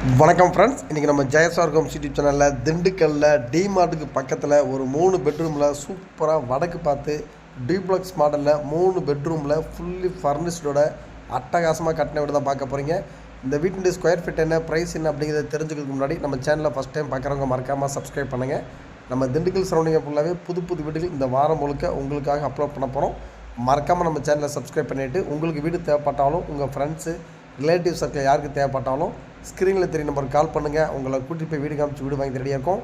வணக்கம் ஃப்ரெண்ட்ஸ் இன்றைக்கி நம்ம ஜெயசார்கம் யூடியூப் சேனலில் திண்டுக்கல்லில் டிமார்ட்டுக்கு பக்கத்தில் ஒரு மூணு பெட்ரூமில் சூப்பராக வடக்கு பார்த்து டிப்ளக்ஸ் மாடலில் மூணு பெட்ரூமில் ஃபுல்லி ஃபர்னிஷ்டோட அட்டகாசமாக கட்டின வீடு தான் பார்க்க போகிறீங்க இந்த வீட்டினுடைய ஸ்கொயர் ஃபீட் என்ன ப்ரைஸ் என்ன அப்படிங்கிறத தெரிஞ்சுக்கிறதுக்கு முன்னாடி நம்ம சேனலில் ஃபஸ்ட் டைம் பார்க்குறவங்க மறக்காமல் சப்ஸ்கிரைப் பண்ணுங்கள் நம்ம திண்டுக்கல் சரௌண்டிங்கை ஃபுல்லாகவே புது புது வீடுகள் இந்த வாரம் முழுக்க உங்களுக்காக அப்லோட் பண்ண போகிறோம் மறக்காமல் நம்ம சேனலை சப்ஸ்கிரைப் பண்ணிவிட்டு உங்களுக்கு வீடு தேவைப்பட்டாலும் உங்கள் ஃப்ரெண்ட்ஸு ரிலேட்டிவ் சர்க்கிள் யாருக்கு தேவைப்பட்டாலும் ஸ்க்ரீனில் தெரிய நம்பருக்கு கால் பண்ணுங்கள் உங்களை கூட்டிகிட்டு போய் வீடு காமிச்சு வீடு வாங்கி ரெடியாக இருக்கும்.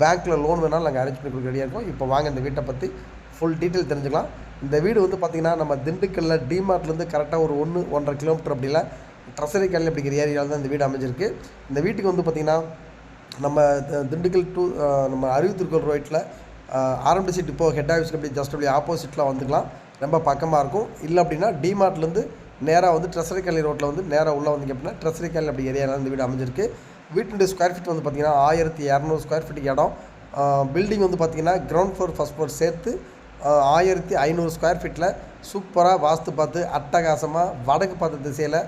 பேங்க்கில் லோன் வேணாலும் நாங்கள் அரேஞ்ச் பண்ணி கொடுக்க ரெடியாக இருக்கோம். இப்போ வாங்க இந்த வீட்டை பற்றி ஃபுல் டீட்டெயில் தெரிஞ்சுக்கலாம். இந்த வீடு வந்து பார்த்திங்கன்னா நம்ம திண்டுக்கல்லில் டிமார்ட்லேருந்து கரெக்டாக ஒரு ஒன்று ஒன்றரை கிலோமீட்டர் அப்படியில் ட்ரஸரி கல்வி அப்படிங்கிற ஏரியாவில் தான் இந்த வீடு அமைஞ்சிருக்கு. இந்த வீட்டுக்கு வந்து பார்த்திங்கன்னா நம்ம திண்டுக்கல் டூ நம்ம அறிவுத்திருக்கல் ரோட்டில் ஆர்எம்டிசி டிப்போ ஹெட் ஆஃபீஸ்க்கு அப்படி ஜஸ்ட் அப்படி ஆப்போசிட்டில் வந்துக்கலாம். ரொம்ப பக்கமாக இருக்கும். இல்லை அப்படின்னா டிமார்ட்லேருந்து நேராக வந்து ட்ரெஸரி கல்லி ரோட்டில் வந்து நேராக உள்ளே வந்தீங்க அப்படின்னா ட்ரெஸரி கல்லி அப்படி ஏரியாவில் இந்த வீடு அமைஞ்சிருக்கு. வீட்டுடைய ஸ்கொயர் ஃபீட் வந்து பார்த்திங்கன்னா ஆயிரத்தி இரநூறு ஸ்கொயர் ஃபீட்டுக்கு இடம். பில்டிங் வந்து பார்த்திங்கன்னா கிரவுண்ட் ஃப்ளோர் ஃபஸ்ட் ஃப்ளோர் சேர்த்து ஆயிரத்தி ஐநூறு ஸ்கொயர் ஃபீட்டில் சூப்பராக வாஸ்து பார்த்து அட்டகாசமாக வடக்கு பார்த்த திசையில்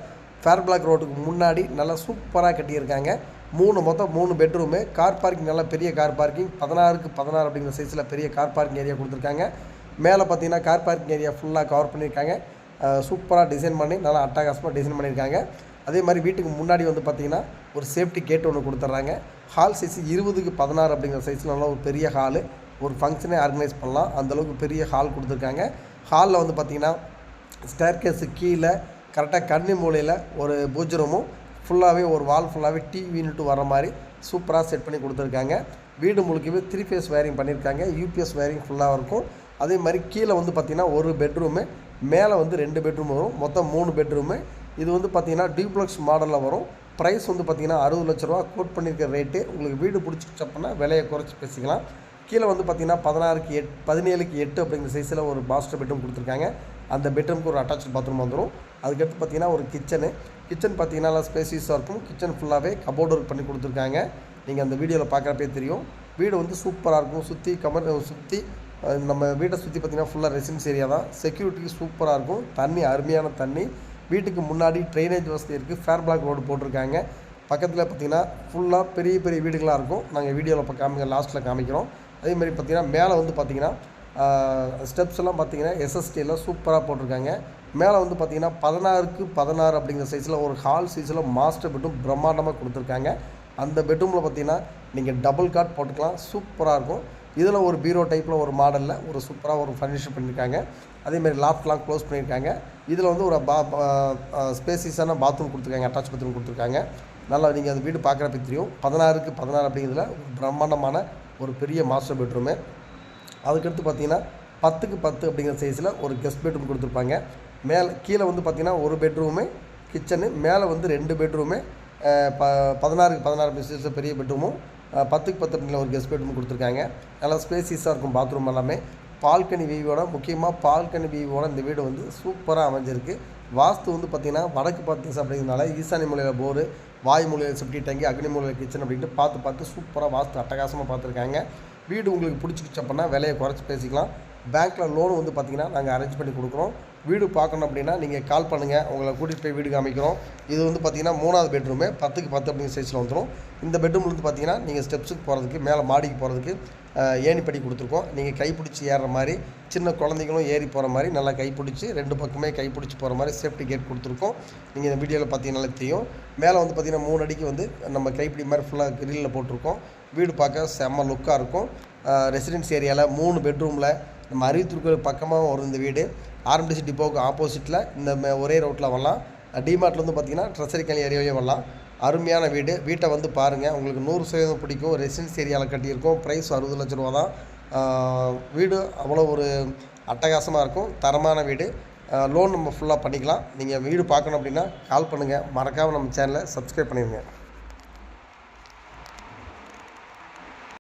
ஃபேர் பிளாக் ரோட்டுக்கு முன்னாடி நல்லா சூப்பராக கட்டியிருக்காங்க. மூணு மொத்தம் மூணு பெட்ரூமு கார் பார்க்கிங் நல்லா பெரிய கார் பார்க்கிங் பதினாறுக்கு பதினாறு அப்படிங்கிற சைஸில் பெரிய கார் பார்க்கிங் ஏரியா கொடுத்துருக்காங்க. மேலே பார்த்தீங்கன்னா கார் பார்க்கிங் ஏரியா ஃபுல்லாக கவர் பண்ணியிருக்காங்க. சூப்பராக டிசைன் பண்ணி நல்லா அட்டகாசமாக டிசைன் பண்ணியிருக்காங்க. அதே மாதிரி வீட்டுக்கு முன்னாடி வந்து பார்த்தீங்கன்னா ஒரு சேஃப்டி கேட் ஒன்று கொடுத்துட்றாங்க. ஹால் சைஸ் இருபதுக்கு பதினாறு அப்படிங்கிற சைஸில் நல்லா ஒரு பெரிய ஹாலு ஒரு ஃபங்க்ஷனே ஆர்கனைஸ் பண்ணலாம். அந்தளவுக்கு பெரிய ஹால் கொடுத்துருக்காங்க. ஹாலில் வந்து பார்த்தீங்கன்னா ஸ்டேர்கேஸு கீழே கரெக்டாக கண்ணி மூலையில் ஒரு பூஜரமும் ஃபுல்லாகவே ஒரு வால் ஃபுல்லாகவே டிவின்ட்டு வர மாதிரி சூப்பராக செட் பண்ணி கொடுத்துருக்காங்க. வீடு முழுக்கவே த்ரீ ஃபேஸ் வேரிங் பண்ணியிருக்காங்க. யூபிஎஸ் வேரிங் ஃபுல்லாக இருக்கும். அதே மாதிரி கீழே வந்து பார்த்திங்கன்னா ஒரு பெட்ரூமு மேலே வந்து ரெண்டு பெட்ரூம் வரும். மொத்தம் மூணு பெட்ரூமு இது வந்து பார்த்திங்கன்னா டியூப்ளக்ஸ் மாடலில் வரும். ப்ரைஸ் வந்து பார்த்திங்கன்னா அறுபது லட்ச ரூபா. கோட் பண்ணியிருக்க ரேட்டு உங்களுக்கு வீடு பிடிச்சிச்சு அப்படின்னா விலையை குறைச்சி பேசிக்கலாம். கீழே வந்து பார்த்தீங்கன்னா பதினாறுக்கு எட் பதினேழுக்கு எட்டு அப்படிங்கிற சைஸில் ஒரு மாஸ்டர் பெட்ரூம் கொடுத்துருக்காங்க. அந்த பெட்ரூமுக்கு ஒரு அட்டாச் பாத்ரூம் வந்துடும் அதுக்கடுத்து பார்த்தீங்கன்னா ஒரு கிச்சனு கிச்சன் பார்த்தீங்கன்னா நல்லா ஸ்பேசியஸாக இருக்கும். கிச்சன் ஃபுல்லாகவே கபோர்டு ஒர்க் பண்ணி கொடுத்துருக்காங்க. நீங்கள் அந்த வீடியோவில் பார்க்குறப்பே தெரியும். வீடு வந்து சூப்பராக இருக்கும். சுற்றி கமர் சுற்றி நம்ம வீட்டை சுற்றி பார்த்தீங்கன்னா ஃபுல்லாக ரெசிடென்ஸ் ஏரியா தான். செக்யூரிட்டிக்கு சூப்பராக இருக்கும். தண்ணி அருமையான தண்ணி. வீட்டுக்கு முன்னாடி ட்ரைனேஜ் வசதி இருக்குது ஃபேர் பிளாக் ரோடு போட்டிருக்காங்க. பக்கத்தில் பார்த்தீங்கன்னா ஃபுல்லாக பெரிய பெரிய வீடுகளாக இருக்கும். நாங்கள் வீடியோவில் இப்போ காமிக்க லாஸ்ட்டில் காமிக்கிறோம். அதேமாதிரி பார்த்திங்கன்னா பார்த்தீங்கன்னா மேலே வந்து பார்த்தீங்கன்னா ஸ்டெப்ஸ் எல்லாம் பார்த்தீங்கன்னா எஸ்எஸ்டியில் சூப்பராக போட்டிருக்காங்க. மேலே வந்து பார்த்தீங்கன்னா பதினாறுக்கு பதினாறு அப்படிங்கிற சைஸில் ஒரு ஹால் சைஸில் மாஸ்டர் பெட்ரூம் பிரம்மாண்டமாக கொடுத்துருக்காங்க. அந்த பெட்ரூமில் பார்த்தீங்கன்னா நீங்கள் டபுள் காட் போட்டுக்கலாம். சூப்பராக இருக்கும். இதில் ஒரு பீரோ டைப்பில் ஒரு மாடலில் ஒரு சூப்பராக ஒரு ஃபர்னிஷர் பண்ணியிருக்காங்க. அதேமாதிரி லாஃப்ட்லாம் க்ளோஸ் பண்ணியிருக்காங்க. இதில் வந்து ஒரு பா ஸ்பேசிஸான பாத்ரூம் கொடுத்துருக்காங்க அட்டாச் பாத்ரூம் கொடுத்துருக்காங்க. நல்லா நீங்கள் அந்த வீடு பார்க்குறப்ப தெரியும். பதினாறுக்கு பதினாறு அப்படிங்கிறதுல ஒரு பிரம்மாண்டமான ஒரு பெரிய மாஸ்டர் பெட்ரூமு அதுக்கடுத்து பார்த்தீங்கன்னா பத்துக்கு பத்து அப்படிங்கிற சைஸில் ஒரு கெஸ்ட் பெட்ரூம் கொடுத்துருப்பாங்க. மேலே கீழே வந்து பார்த்திங்கன்னா ஒரு பெட்ரூமு கிச்சனு மேலே வந்து ரெண்டு பெட்ரூமு ப பதினாறுக்கு பதினாறு சைஸில் பெரிய பெட்ரூமும் பத்துக்கு பத்து அப்படிங்கிற ஒரு கெஸ்ட் பெட்ரூம் கொடுத்துருக்காங்க. நல்லா ஸ்பேசியஸாக இருக்கும் பாத்ரூம் எல்லாமே. பால்கனி வீவோட முக்கியமாக பால்கனி வீவோட இந்த வீடு வந்து சூப்பராக அமைஞ்சிருக்கு. வாஸ்து வந்து பார்த்திங்கன்னா வடக்கு பார்த்து அப்படிங்கிறதுனால ஈசானி மூலையில் போரு வாய் மூலையில் செப்டி டேங்கி அக்னி மூலையில் கிச்சன் அப்படின்ட்டு பார்த்து பார்த்து சூப்பராக வாஸ்து அட்டகாசமாக பார்த்துருக்காங்க வீடு உங்களுக்கு பிடிச்சிக்கிச்சு அப்படின்னா விலையை குறைச்சி பேசிக்கலாம். பேங்க்கில் லோன் வந்து பார்த்திங்கன்னா நாங்கள் அரேஞ்ச் பண்ணி கொடுக்குறோம். வீடு பார்க்கணும் அப்படின்னா நீங்கள் கால் பண்ணுங்கள் உங்களை கூட்டிகிட்டு போய் வீடு காமிக்கிறோம். இது வந்து பார்த்திங்கன்னா மூணாவது பெட்ரூமு பத்துக்கு பத்து அப்படிங்கிற சைஸில் வந்துடும் இந்த பெட்ரூம்லேருந்து வந்து நீங்கள் ஸ்டெப்ஸுக்கு போகிறதுக்கு மேலே மாடிக்கு போகிறதுக்கு ஏணிப்படி கொடுத்துருக்கோம். நீங்கள் கைப்பிடிச்சி ஏறுற மாதிரி சின்ன குழந்தைங்களும் ஏறி போகிற மாதிரி நல்லா கைப்பிடிச்சி ரெண்டு பக்கமே கைப்பிடிச்சி போகிற மாதிரி சேஃப்டி கேட் கொடுத்துருக்கோம். நீங்கள் இந்த வீடியோவில் பார்த்தீங்கன்னாலே தெரியும். மேலே வந்து பார்த்திங்கன்னா மூணு அடிக்கு வந்து நம்ம கைப்பிடி மாதிரி ஃபுல்லாக கிரில்லில் போட்டிருக்கோம். வீடு பார்க்க செம்ம லுக்காக இருக்கும். ரெசிடென்ஸ் ஏரியாவில் மூணு பெட்ரூமில் நம்ம அறிவித்திருக்கிற பக்கமாக வரும் இந்த வீடு. ஆர்எம்டிசி டிப்போவுக்கு ஆப்போசிட்டில் இந்த ஒரே ரோட்டில் வரலாம். டிமார்ட்ல வந்து பார்த்தீங்கன்னா ட்ரெஸரி கல் ஏரியாவிலே வரலாம். அருமையான வீடு. வீட்டை வந்து பாருங்கள் உங்களுக்கு நூறு சதவீதம் பிடிக்கும். ரெசிடென்ஸ் ஏரியாவில் கட்டியிருக்கோம். ப்ரைஸ் அறுபது லட்ச ரூபா தான். வீடு அவ்வளோ ஒரு அட்டகாசமாக இருக்கும். தரமான வீடு. லோன் நம்ம ஃபுல்லாக பண்ணிக்கலாம். நீங்கள் வீடு பார்க்கணும் அப்படின்னா கால் பண்ணுங்கள் மறக்காமல் நம்ம சேனலை சப்ஸ்கிரைப் பண்ணிடுங்க.